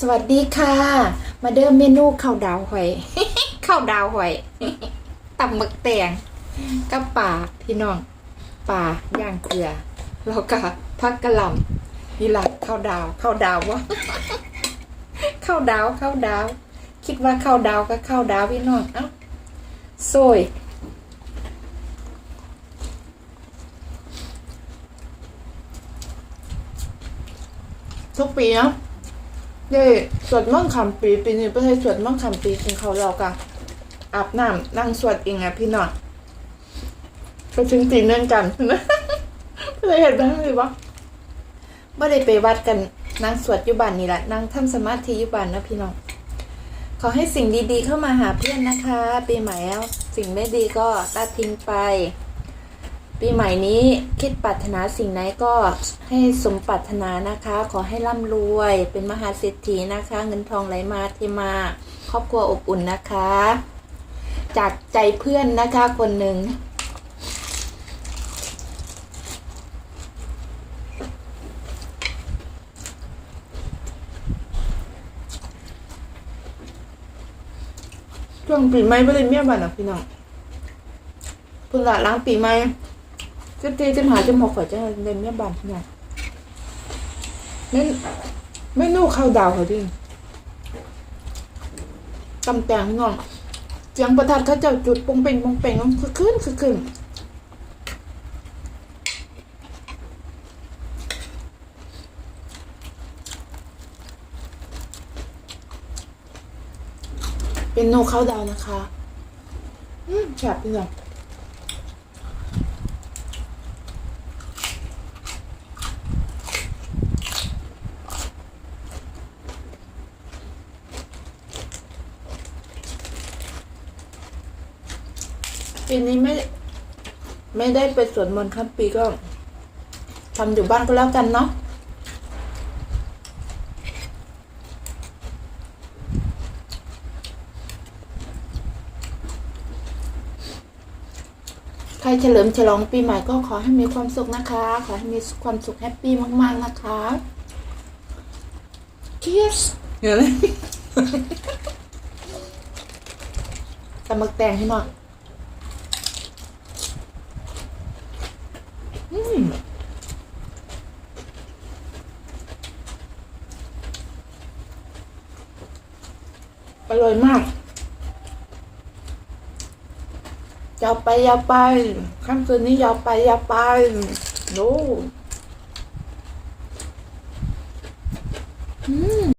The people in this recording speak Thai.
สวัสดีค่ะ มาเดิมเมนูข้าวดาวหอยข้าวดาวหอยตำหมึกแตงกับป่าพี่น้องป่าย่างเกลือแล้วก็พักกะหล่ำนี่หลักข้าวดาวข้าวดาววะข้าวดาวข้าวดาว คิดว่าข้าวดาวก็ข้าวดาวพี่น้องเอ้าโซยทุกปีเนาะ เย่สวดมั่งคำปีปีนี้ประเทศสวดมั่งคำปีกินเขาวเรากะอาบน้ำนั่งสวดเองอะพี่น่อยไปถึงตีเนื่องกันไม่ได้เห็นแบบนั้นเลยวะไม่ได้ไปวัดกันนั่งสวดอยู่บ้านนี่แหละนั่งทำสมาธิอยู่บ้านนะพี่น้องขอให้สิ่งดีๆเข้ามาหาเพื่อนนะคะ ปีใหม่แล้ว สิ่งไม่ดีก็ตัดทิ้งไป ปีใหม่นี้คิดปรารถนาสิ่งไหนก็ให้สมปรารถนานะคะ ขอให้ร่ำรวย เป็นมหาเศรษฐีนะคะ เงินทองไหลมาเทมา ครอบครัวอบอุ่นนะคะ จากใจเพื่อนนะคะคนหนึ่งช่วงปีใหม่ไม่ได้เมียบ้านหรอกพี่น้องเพิ่งละล้างปีใหม่ จะตีจะหาจะหมกข่อยจะเล่นเมียบานเนี่ยไม่ไม่นู่ข้าวดาวเขาดิตำแตงพี่น้องเสียงประทัดเขาเจ้าจุดปงเป่งปงเป่งมันคือขึ้นคือขึ้นเป็นโนข้าดาวนะคะ อืมแฉบพี่น้อ ปีนี้ไม่ ไม่ได้ไปสวนมนต์ครับปีก็ทำอยู่บ้านก็แล้วกันเนาะใครเฉลิมฉลองปีใหม่ก็ขอให้มีความสุขนะคะ ขอให้มีความสุขแฮปปี้มากๆนะคะ Kiss เดี๋ยวเลยตำมึกแตงให้หน่อย อร่อยมากยาวไปยาวไปค่ำคืนนี้ยาวไปยาวไปดูอืม